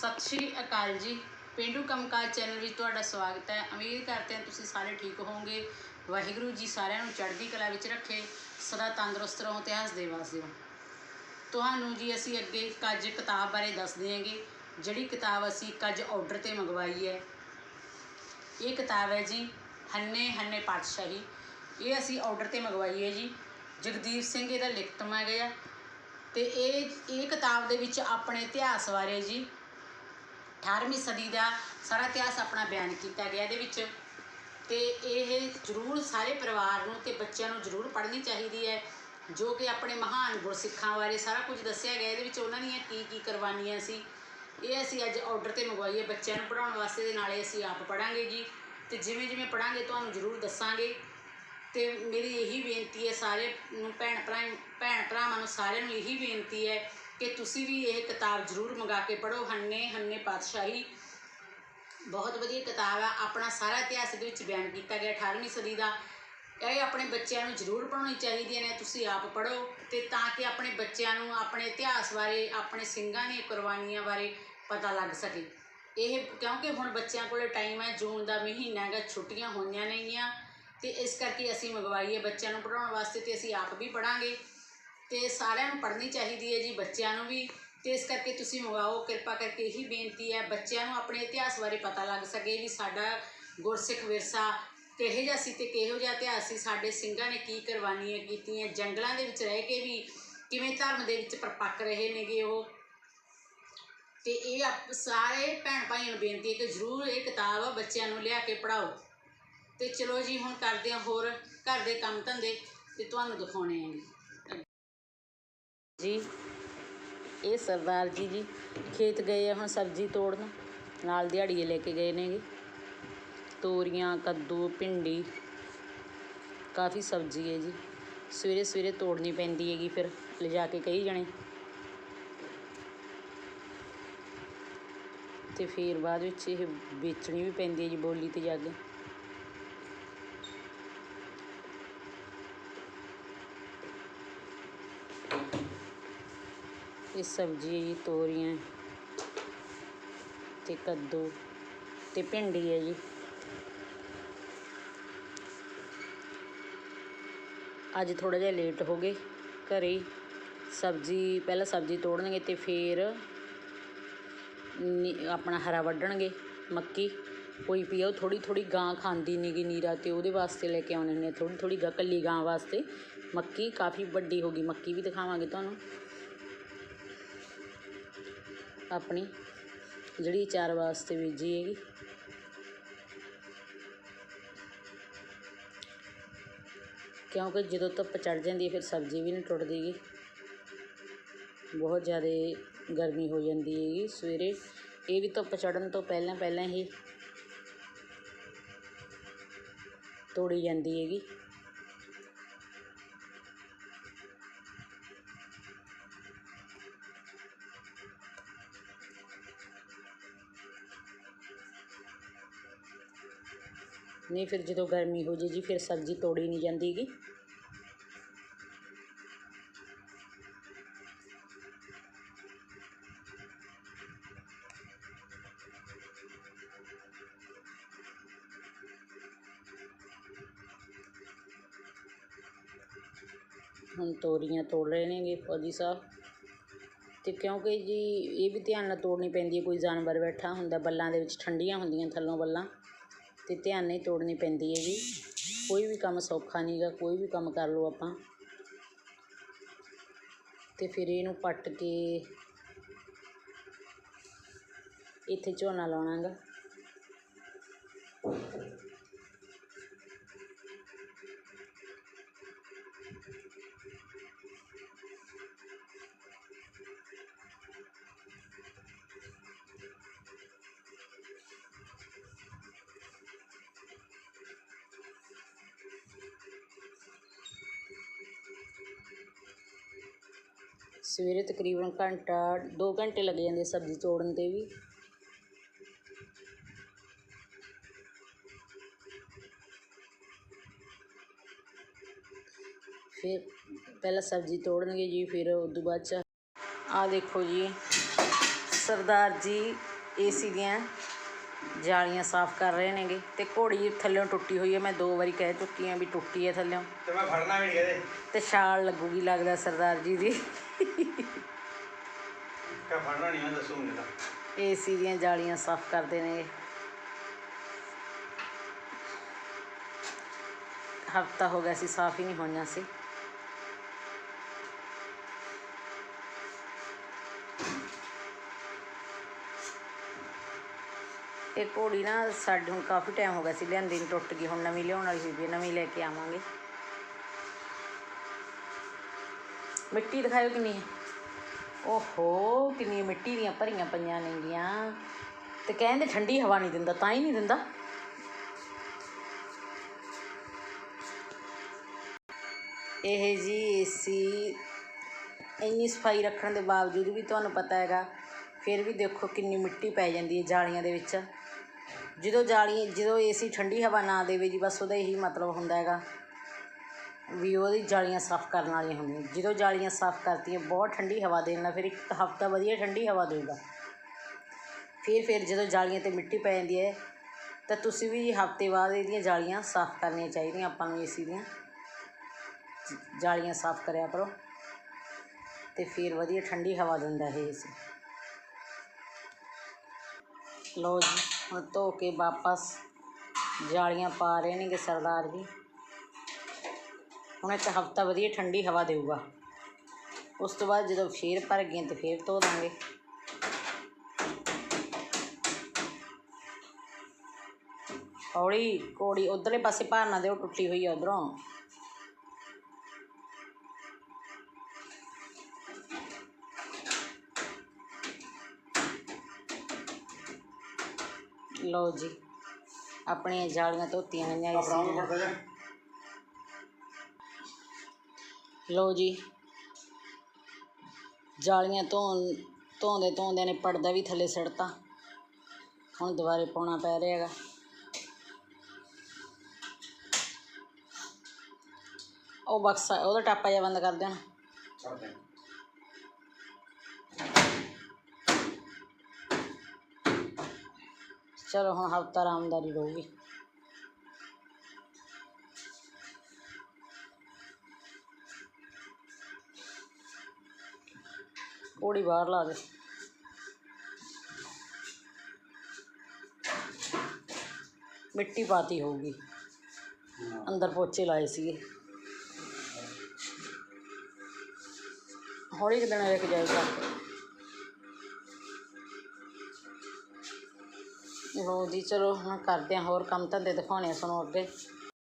ਸਤਿ ਸ਼੍ਰੀ ਅਕਾਲ ਜੀ। ਪਿੰਡੂ ਕੰਮਕਾਜ ਚੈਨਲ ਵਿੱਚ ਤੁਹਾਡਾ ਸਵਾਗਤ ਹੈ। ਉਮੀਦ ਕਰਦੇ ਹਾਂ ਤੁਸੀਂ ਸਾਰੇ ਠੀਕ ਹੋਵੋਗੇ। ਵਾਹਿਗੁਰੂ ਜੀ ਸਾਰਿਆਂ ਨੂੰ ਚੜ੍ਹਦੀ ਕਲਾ ਵਿੱਚ ਰੱਖੇ, ਸਦਾ ਤੰਦਰੁਸਤ ਰਹੋ ਤੇ ਹੱਸਦੇ ਵਸਦੇ ਹੋ ਤੁਹਾਨੂੰ ਜੀ ਅਸੀਂ ਅੱਗੇ ਕੱਜ ਕਿਤਾਬ ਬਾਰੇ ਦੱਸਦੇ ਹਾਂਗੇ, ਜਿਹੜੀ ਕਿਤਾਬ ਅਸੀਂ ਕੱਜ ਅੱਜ ਆਰਡਰ ਤੇ ਮੰਗਵਾਈ ਹੈ। ਇਹ ਕਿਤਾਬ ਹੈ ਜੀ, ਹੰਨੇ ਹੰਨੇ ਪਾਤਸ਼ਾਹੀ। ਇਹ ਅਸੀਂ ਆਰਡਰ ਤੇ ਮੰਗਵਾਈ ਹੈ ਜੀ। ਜਗਦੀਪ ਸਿੰਘ ਇਹਦਾ ਲਿਖਤਮ ਹੈਗਾ ਆ ਤੇ ਇਹ ਇਹ ਕਿਤਾਬ ਦੇ ਵਿੱਚ ਆਪਣੇ ਇਤਿਹਾਸ ਬਾਰੇ ਜੀ 18ਵੀਂ ਸਦੀ ਦਾ ਸਾਰਾ ਇਤਿਹਾਸ ਆਪਣਾ ਬਿਆਨ ਕੀਤਾ ਗਿਆ ਇਹਦੇ ਵਿੱਚ। ਤੇ ਇਹ ਜ਼ਰੂਰ ਸਾਰੇ ਪਰਿਵਾਰ ਨੂੰ ਤੇ ਬੱਚਿਆਂ ਨੂੰ ਜ਼ਰੂਰ ਪੜ੍ਹਨੀ ਚਾਹੀਦੀ ਹੈ, ਜੋ ਕਿ ਆਪਣੇ ਮਹਾਨ ਗੁਰਸਿੱਖਾਂ ਬਾਰੇ ਸਾਰਾ ਕੁਝ ਦੱਸਿਆ ਗਿਆ। ਇਹਦੇ ਵਿੱਚ ਉਹਨਾਂ ਦੀਆਂ ਕੀ ਕੀ ਕੁਰਬਾਨੀਆਂ ਸੀ, ਇਹ ਅਸੀਂ ਅੱਜ ਆਰਡਰ ਤੇ ਮੰਗਵਾਈਏ ਬੱਚਿਆਂ ਨੂੰ ਪੜ੍ਹਾਉਣ ਵਾਸਤੇ ਦੇ ਨਾਲੇ ਅਸੀਂ ਆਪ ਪੜ੍ਹਾਂਗੇ ਜੀ। ਤੇ ਜਿਵੇਂ ਜਿਵੇਂ ਪੜ੍ਹਾਂਗੇ ਤੁਹਾਨੂੰ ਜ਼ਰੂਰ ਦੱਸਾਂਗੇ। ਤੇ ਮੇਰੀ ਇਹੀ ਬੇਨਤੀ ਹੈ ਸਾਰੇ ਨੂੰ, ਭੈਣ ਭਰਾ, ਭੈਣ ਭਰਾਵਾਂ ਨੂੰ ਸਾਰਿਆਂ ਨੂੰ ਇਹੀ ਬੇਨਤੀ ਹੈ ਕਿ ਤੁਸੀਂ ਵੀ ਇਹ ਕਿਤਾਬ ਜ਼ਰੂਰ ਮੰਗਾ ਕੇ ਪੜ੍ਹੋ। ਹੰਨੇ ਹੰਨੇ ਪਾਤਸ਼ਾਹੀ। ਬਹੁਤ ਵਧੀਆ ਕਿਤਾਬ ਆ। ਆਪਣਾ ਸਾਰਾ ਇਤਿਹਾਸ ਦੇ ਵਿੱਚ ਬਿਆਨ ਕੀਤਾ ਗਿਆ 18ਵੀਂ ਸਦੀ ਦਾ। ਇਹ ਆਪਣੇ ਬੱਚਿਆਂ ਨੂੰ ਜ਼ਰੂਰ ਪੜ੍ਹਾਉਣੀ ਚਾਹੀਦੀਆਂ ਨੇ ਤੁਸੀਂ ਆਪ ਪੜ੍ਹੋ। ਤੇ ਤਾਂ ਕਿ ਆਪਣੇ ਬੱਚਿਆਂ ਨੂੰ ਆਪਣੇ ਇਤਿਹਾਸ ਬਾਰੇ, ਆਪਣੇ ਸਿੰਘਾਂ ਦੀਆਂ ਕੁਰਬਾਨੀਆਂ ਬਾਰੇ ਪਤਾ ਲੱਗ ਸਕੇ। ਇਹ ਕਿਉਂਕਿ ਹੁਣ ਬੱਚਿਆਂ ਕੋਲੇ ਟਾਈਮ ਹੈ, ਜੂਨ ਦਾ ਮਹੀਨਾ ਹੈਗਾ, ਛੁੱਟੀਆਂ ਹੋਈਆਂ ਨੇਗੀਆਂ। ਤੇ ਇਸ ਕਰਕੇ ਅਸੀਂ ਮੰਗਵਾਈਏ ਬੱਚਿਆਂ ਨੂੰ ਪੜ੍ਹਾਉਣ ਵਾਸਤੇ ਤੇ ਅਸੀਂ ਆਪ ਵੀ ਪੜ੍ਹਾਂਗੇ। ਤੇ ਸਾਰਿਆਂ ਨੂੰ ਪੜ੍ਹਨੀ ਚਾਹੀਦੀ ਹੈ ਜੀ, ਬੱਚਿਆਂ ਨੂੰ ਵੀ। ਤੇ ਇਸ ਕਰਕੇ ਤੁਸੀਂ ਮੰਗਵਾਓ, ਕਿਰਪਾ ਕਰਕੇ ਇਹੀ ਬੇਨਤੀ ਹੈ, ਬੱਚਿਆਂ ਨੂੰ ਆਪਣੇ ਇਤਿਹਾਸ ਬਾਰੇ ਪਤਾ ਲੱਗ ਸਕੇ ਵੀ ਸਾਡਾ ਗੁਰਸਿੱਖ ਵਿਰਸਾ ਕਿਹੋ ਜਿਹਾ ਸੀ ਤੇ ਕਿਹੋ ਜਿਹਾ ਇਤਿਹਾਸ ਸੀ, ਸਾਡੇ ਸਿੰਘਾਂ ਨੇ ਕੀ ਕੁਰਬਾਨੀਆਂ ਕੀਤੀਆਂ, ਜੰਗਲਾਂ ਦੇ ਵਿੱਚ ਰਹਿ ਕੇ ਵੀ ਕਿਵੇਂ ਧਰਮ ਦੇ ਵਿੱਚ ਪਰਪੱਕ ਰਹੇ ਨੇਗੇ ਉਹ। ਤੇ ਇਹ ਆਪ ਸਾਰੇ ਭੈਣ ਭਾਈਆਂ ਨੂੰ ਬੇਨਤੀ ਹੈ ਕਿ ਜ਼ਰੂਰ ਇਹ ਕਿਤਾਬ ਬੱਚਿਆਂ ਨੂੰ ਲਿਆ ਕੇ ਪੜਾਓ ਤੇ ਚਲੋ ਜੀ, ਹੁਣ ਕਰਦੇ ਹਾਂ ਹੋਰ ਘਰ ਦੇ ਕੰਮ ਧੰਦੇ ਤੇ ਤੁਹਾਨੂੰ ਦਿਖਾਉਣੇ ਆਂ ਜੀ, ਇਹ ਸਰਦਾਰ ਜੀ ਜੀ ਖੇਤ ਗਏ ਆ ਹੁਣ ਸਬਜ਼ੀ ਤੋੜਨ। ਨਾਲ ਦਿਹਾੜੀਏ ਲੈ ਕੇ ਗਏ ਨੇਗੇ। ਤੋਰੀਆਂ, ਕੱਦੂ, ਭਿੰਡੀ, ਕਾਫੀ ਸਬਜ਼ੀ ਹੈ ਜੀ। ਸਵੇਰੇ ਸਵੇਰੇ ਤੋੜਨੀ ਪੈਂਦੀ ਹੈਗੀ ਫਿਰ, ਲਿਜਾ ਕੇ ਕਈ ਜਣੇ। ਤੇ ਫਿਰ ਬਾਅਦ ਵਿੱਚ ਇਹ ਵੇਚਣੀ ਵੀ ਪੈਂਦੀ ਹੈ ਜੀ ਬੋਲੀ ਤੇ ਜਾ ਕੇ। ਇਹ ਸਬਜ਼ੀ ਹੈ ਜੀ ਤੋਰੀਆਂ ਤੇ ਕੱਦੂ ਤੇ ਭਿੰਡੀ ਹੈ ਜੀ। ਅੱਜ ਥੋੜਾ ਜਿਹਾ ਲੇਟ ਹੋ ਗਏ, ਘਰੇ ਹੀ ਸਬਜ਼ੀ, ਪਹਿਲਾਂ ਸਬਜ਼ੀ ਤੋੜਨਗੇ ਤੇ ਫਿਰ ਨੀ- ਆਪਣਾ ਹਰਾ ਵੱਢਣਗੇ, ਮੱਕੀ। ਕੋਈ ਪੀ ਉਹ ਥੋੜੀ ਥੋੜੀ ਗਾਂ ਖਾਂਦੀ ਨੀਗੀ ਨੀਰਾ ਤੇ ਉਹਦੇ ਵਾਸਤੇ ਲੈ ਕੇ ਆਉਣੇ ਨੇ ਥੋੜੀ ਥੋੜੀ ਗਾ, ਕੱਲੀ ਗਾਂ ਵਾਸਤੇ। ਮੱਕੀ ਕਾਫੀ ਵੱਡੀ ਹੋ ਗਈ, ਮੱਕੀ ਵੀ ਦਿਖਾਵਾਂਗੇ ਤੁਹਾਨੂੰ। ਆਪਣੀ ਜਿਹੜੀ ਚਾਰ ਵਾਸਤੇ ਬੀਜੀ ਹੈਗੀ। ਕਿਉਂਕਿ ਜਦੋਂ ਧੁੱਪ ਚੜ ਜਾਂਦੀ ਹੈ, ਫਿਰ ਸਬਜ਼ੀ ਵੀ ਨਹੀਂ ਟੁੱਟਦੀ ਗੀ। ਬਹੁਤ ਜ਼ਿਆਦਾ ਗਰਮੀ ਹੋ ਜਾਂਦੀ ਹੈਗੀ। ਸਵੇਰੇ ਇਹ ਵੀ ਧੁੱਪ ਚੜਨ ਤੋਂ ਪਹਿਲਾਂ ਪਹਿਲਾਂ ਹੀ ਤੋੜੀ ਜਾਂਦੀ ਹੈਗੀ। ਨਹੀਂ, ਫਿਰ ਜਦੋਂ ਗਰਮੀ ਹੋ ਜੇ ਜੀ, ਫਿਰ ਸਬਜ਼ੀ ਤੋੜੀ ਨਹੀਂ ਜਾਂਦੀ ਗੀ। ਹੁਣ ਤੋਰੀਆਂ ਤੋੜ ਰਹੇ ਨੇਗੇ ਫੌਜੀ ਸਾਹਿਬ। ਤੇ ਕਿਉਂਕਿ ਜੀ, ਇਹ ਵੀ ਧਿਆਨ ਨਾਲ ਤੋੜਨੀ ਪੈਂਦੀ ਹੈ, ਕੋਈ ਜਾਨਵਰ ਬੈਠਾ ਹੁੰਦਾ, ਬੱਲਾਂ ਦੇ ਵਿੱਚ ਠੰਡੀਆਂ ਹੁੰਦੀਆਂ ਥੱਲੋਂ ਬੱਲਾਂ। ਅਤੇ ਧਿਆਨ ਨਹੀਂ ਤੋੜਨੀ ਪੈਂਦੀ ਹੈ ਜੀ ਕੋਈ ਵੀ ਕੰਮ ਸੌਖਾ ਨਹੀਂ ਗਾ, ਕੋਈ ਵੀ ਕੰਮ ਕਰ ਲਓ ਆਪਾਂ। ਅਤੇ ਫਿਰ ਇਹਨੂੰ ਪੱਟ ਕੇ ਇੱਥੇ ਝੋਨਾ ਲਾਉਣਾ ਗਾ। ਸਵੇਰੇ ਤਕਰੀਬਨ ਘੰਟਾ 2 ਘੰਟੇ ਲੱਗ ਜਾਂਦੇ ਸਬਜ਼ੀ ਤੋੜਨ 'ਤੇ ਵੀ। ਫਿਰ ਪਹਿਲਾਂ ਸਬਜ਼ੀ ਤੋੜਨਗੇ ਜੀ, ਫਿਰ ਉਦੋਂ ਬਾਅਦ ਚ ਆਹ ਦੇਖੋ ਜੀ, ਸਰਦਾਰ ਜੀ ਏਸੀ ਦੀਆਂ ਜਾਲੀਆਂ ਸਾਫ਼ ਕਰ ਰਹੇ ਨੇਗੇ ਤੇ ਘੋੜੀ ਥੱਲੇੋਂ ਟੁੱਟੀ ਹੋਈ ਹੈ ਮੈਂ ਦੋ ਵਾਰੀ ਕਹਿ ਚੁੱਕੀ ਹਾਂ ਵੀ ਟੁੱਟੀ ਹੈ ਥੱਲੇੋਂ। ਤੇ ਮੈਂ ਫੜਨਾ ਵੀ ਨਹੀਂ ਕਹਦੇ ਤੇ ਛਾਲ ਲੱਗੂਗੀ ਲੱਗਦਾ ਸਰਦਾਰ ਜੀ ਦੀ। ਕਾ ਫੜਨਾ ਨਹੀਂ ਮੈਂ ਦੱਸੂਗੀ ਤਾਂ। ਏਸੀ ਦੀਆਂ ਜਾਲੀਆਂ ਸਾਫ਼ ਕਰਦੇ ਨੇ ਹਫਤਾ ਹੋ ਗਿਆ ਸੀ ਸਾਫ਼ ਹੀ ਨਹੀਂ ਹੋਈਆਂ ਸੀ। ਇਹ ਘੋੜੀ ਨਾ ਸਾਡੇ ਹੁਣ ਕਾਫੀ ਟਾਈਮ ਹੋ ਗਿਆ ਸੀ ਲਿਆਂਦੀ ਨੂੰ, ਟੁੱਟ ਗਈ, ਹੁਣ ਨਵੀਂ ਲਿਆਉਣ ਵਾਲੀ ਹੋਈ ਵੀ ਨਵੀਂ ਲੈ ਕੇ ਆਵਾਂਗੇ। ਮਿੱਟੀ ਦਿਖਾਇਓ ਕਿੰਨੀ ਹੈ। ਓਹੋ ਕਿੰਨੀ ਮਿੱਟੀ ਦੀਆਂ ਭਰੀਆਂ ਪਈਆਂ ਨੇਗੀਆਂ ਤੇ ਕਹਿੰਦੇ ਠੰਡੀ ਹਵਾ ਨਹੀਂ ਦਿੰਦਾ, ਤਾਂ ਹੀ ਨਹੀਂ ਦਿੰਦਾ। ਇਹ ਜੀ ਏਸੀ ਇੰਨੀ ਸਫ਼ਾਈ ਰੱਖਣ ਦੇ ਬਾਵਜੂਦ ਵੀ ਤੁਹਾਨੂੰ ਪਤਾ ਹੈਗਾ, ਫਿਰ ਵੀ ਦੇਖੋ ਕਿੰਨੀ ਮਿੱਟੀ ਪੈ ਜਾਂਦੀ ਹੈ ਜਾਲੀਆਂ ਦੇ ਵਿੱਚ। ਜਦੋਂ ਜਾਲੀ, ਜਦੋਂ ਏਸੀ ਠੰਡੀ ਹਵਾ ਨਾ ਦੇਵੇ ਜੀ, ਬਸ ਉਹਦਾ ਇਹੀ ਮਤਲਬ ਹੁੰਦਾ ਹੈਗਾ ਵੀ ਉਹਦੀ ਜਾਲੀਆਂ ਸਾਫ਼ ਕਰਨ ਵਾਲੀਆਂ ਹੁੰਦੀਆਂ। ਜਦੋਂ ਜਾਲੀਆਂ ਸਾਫ਼ ਕਰਤੀਆਂ, ਬਹੁਤ ਠੰਡੀ ਹਵਾ ਦੇਣ ਨਾਲ ਫਿਰ ਇੱਕ ਹਫ਼ਤਾ ਵਧੀਆ ਠੰਡੀ ਹਵਾ ਦੇਊਗਾ। ਫਿਰ ਫਿਰ ਜਦੋਂ ਜਾਲੀਆਂ ਤੇ ਮਿੱਟੀ ਪੈ ਜਾਂਦੀ ਹੈ, ਤਾਂ ਤੁਸੀਂ ਵੀ ਹਫ਼ਤੇ ਬਾਅਦ ਇਹਦੀਆਂ ਜਾਲੀਆਂ ਸਾਫ਼ ਕਰਨੀਆਂ ਚਾਹੀਦੀਆਂ, ਆਪਾਂ ਨੂੰ ਏਸੀ ਦੀਆਂ। ਜਾਲੀਆਂ ਸਾਫ਼ ਕਰਿਆ ਕਰੋ। ਤੇ ਫਿਰ ਵਧੀਆ ਠੰਡੀ ਹਵਾ ਦਿੰਦਾ ਇਹ ਏਸੀ ਲੋ ਜੀ। ਧੋ ਕੇ ਵਾਪਸ ਜਾਲੀਆਂ ਪਾ ਰਹੇ ਨੇਗੇ ਸਰਦਾਰ ਜੀ। ਹੁਣ ਇੱਕ ਹਫਤਾ ਵਧੀਆ ਠੰਡੀ ਹਵਾ ਦੇਊਗਾ। ਉਸ ਤੋਂ ਬਾਅਦ ਜਦੋਂ ਫੇਰ ਭਰ ਗਈਆਂ ਤੇ ਫੇਰ ਧੋ ਦਾਂਗੇ। ਹੌਲੀ ਕੋੜੀ ਉਧਰਲੇ ਪਾਸੇ ਭਾਰ ਨਾ ਦਿਓ, ਟੁੱਟੀ ਹੋਈ ਆ ਉਧਰੋਂ। ਲਓ ਜੀ। ਆਪਣੀਆਂ ਜਾਲੀਆਂ ਧੋਤੀਆਂ ਗਈਆਂ ਆ ਇਸ ਲਓ ਜੀ। ਜਾਲੀਆਂ ਧੋਣ ਧੋਂਦੇ ਧੋਂਦੇ ਨੇ ਪਰਦਾ ਵੀ ਥੱਲੇ ਸਿੱਟਤਾ ਹੁਣ ਦੁਬਾਰੇ ਪਾਉਣਾ ਪੈ ਰਿਹਾ ਹੈਗਾ। ਉਹ ਬਕਸਾ ਉਹਦਾ ਟਾਪਾ ਜਿਹਾ ਬੰਦ ਕਰ ਦੇਣਾ ਛੱਡ ਦੇ ਚਲੋ ਹੁਣ ਹਫਤਾ ਆਰਾਮਦਾਰੀ ਰਹੂਗੀ। ਕੋੜੀ ਬਾਹਰ ਲਾ ਦੇ। ਮਿੱਟੀ ਪਾਤੀ ਹੋਊਗੀ। ਅੰਦਰ ਪੋਚੇ ਲਾਏ ਸੀਗੇ। ਹੌਲੀ ਕਿਦਣ ਲੈ ਕੇ ਜਾਏਗਾ ਲੋ ਜੀ ਚਲੋ ਹੁਣ ਕਰਦੇ ਹਾਂ ਹੋਰ ਕੰਮ ਧੰਦੇ ਦਿਖਾਉਣੇ ਆ ਤੁਹਾਨੂੰ ਅੱਗੇ।